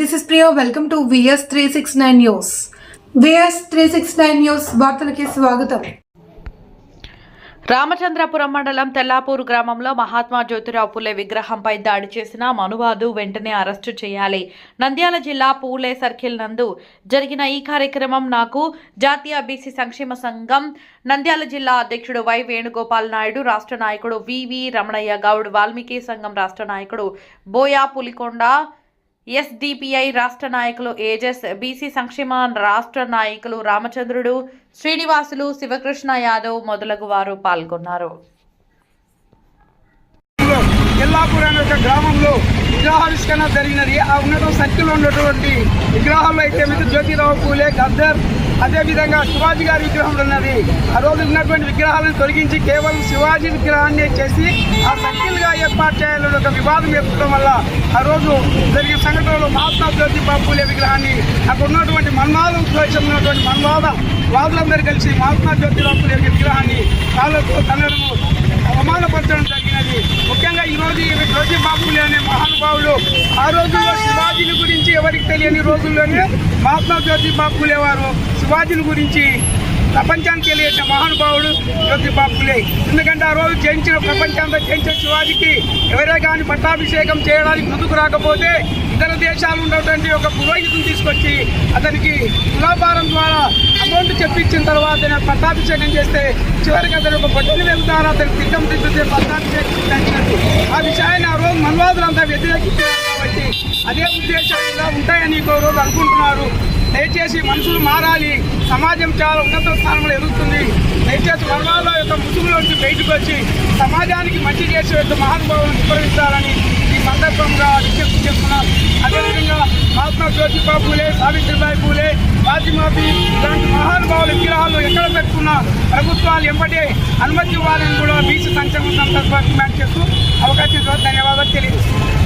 This is ప్రియో welcome to VS three six nine news VS three six nine news వార్తలకి స్వాగతం. రామచంద్రపురం మండలం తెల్లాపూర్ గ్రామంలో మహాత్మా జ్యోతిరావు పూలే విగ్రహంపై దాడి చేసిన మనువాదు వెంటనే అరెస్టు చేయాలి. నంద్యాల జిల్లా పూలే సర్కిల్ నందు జరిగిన ఈ కార్యక్రమం నాకు జాతీయ బీసీ సంక్షేమ సంఘం నంద్యాల జిల్లా అధ్యక్షుడు వై వేణుగోపాల్ నాయుడు రాష్ట్ర నాయకుడు వివి రమణయ్య గౌడ్ వాల్మీకి సంఘం రాష్ట్ర నాయకుడు బోయా పులికొండ ఎస్డిపిఐ రాష్ట్ర నాయకులు ఏజెస్ బీసీ సంక్షేమ రాష్ట్ర నాయకులు రామచంద్రుడు శ్రీనివాసులు శివకృష్ణ యాదవ్ మొదలగు వారు పాల్గొన్నారు. ఎల్లాపూర్ అనే ఒక గ్రామంలో విగ్రహావిష్కరణ జరిగినది. ఆ ఉన్నతం సర్కిల్లో ఉన్నటువంటి విగ్రహాల్లో అయితే జ్యోతిరావు పూలే గద్దర్ అదేవిధంగా శివాజీ గారి విగ్రహం ఉన్నది. ఆ రోజు ఉన్నటువంటి విగ్రహాలను తొలగించి కేవలం శివాజీ విగ్రహాన్ని చేసి ఆ సర్కిల్గా ఏర్పాటు చేయాలని ఒక వివాదం ఏర్పడడం వల్ల ఆ రోజు జరిగిన సంఘటనలో మహాత్మా జ్యోతిబాబు పూలే విగ్రహాన్ని అక్కడ ఉన్నటువంటి మన్వాదం ద్వేషం ఉన్నటువంటి మన్వాద వాదులందరూ కలిసి మహాత్మా జ్యోతిరావు పూలే విగ్రహాన్ని కాళ్ళతో తనను అవమానపరచడం జరిగినది. ముఖ్యంగా ఈరోజు జ్యోతి బాబులే అనే ఆ రోజుల్లో శివాజీని గురించి ఎవరికి తెలియని రోజుల్లోనే మహాత్మా జ్యోతి బాబులే వారు శివాజీని గురించి ప్రపంచానికి తెలియజేసిన మహానుభావుడు జ్యోతి బాబులే ఎందుకంటే ఆ రోజు జయించిన ప్రపంచాంతా జయించిన శివాజీకి ఎవరే కానీ పట్టాభిషేకం చేయడానికి ముందుకు రాకపోతే ఇతర దేశాలు ఉన్నటువంటి ఒక పురోహితుని తీసుకొచ్చి అతనికి తులాభారం ద్వారా అమౌంట్ చెప్పించిన తర్వాత నేను పట్టాభిషేకం చేస్తే చివరికి అతను ఒక బొట్టలు వెళ్తారు? అతనికి తిట్టం తిట్టితే పట్టాభిషేకం ఆ విషయాన్ని ఆ రోజు మన్వాదులంతా వ్యతిరేకించారు. అదే ఉద్దేశాలు ఉంటాయని ఇంకో అనుకుంటున్నారు. దయచేసి మనుషులు మారాలి. సమాజం చాలా ఉన్నత స్థానంలో ఎదుగుతుంది. దయచేసి వర్గాల యొక్క ముసుగులోంచి బయటకు వచ్చి సమాజానికి మంచి చేసే యొక్క మహానుభావులను వివరించాలని ఈ సందర్భంగా విజ్ఞప్తి చేస్తున్నాం. అదేవిధంగా మహాత్మా జ్యోతిబా పూలే సావిత్రిబాయి పూలే ఫాతిమాబి ఇలాంటి మహానుభావుల విగ్రహాలు ఎక్కడ పెట్టుకున్నా ప్రభుత్వాలు ఎంపటే అనుమతి ఇవ్వాలని కూడా బీసీ సంక్షేమ సందర్భంగా డిమాండ్ చేస్తూ అవకాశం ధన్యవాదాలు తెలియజేస్తున్నాం.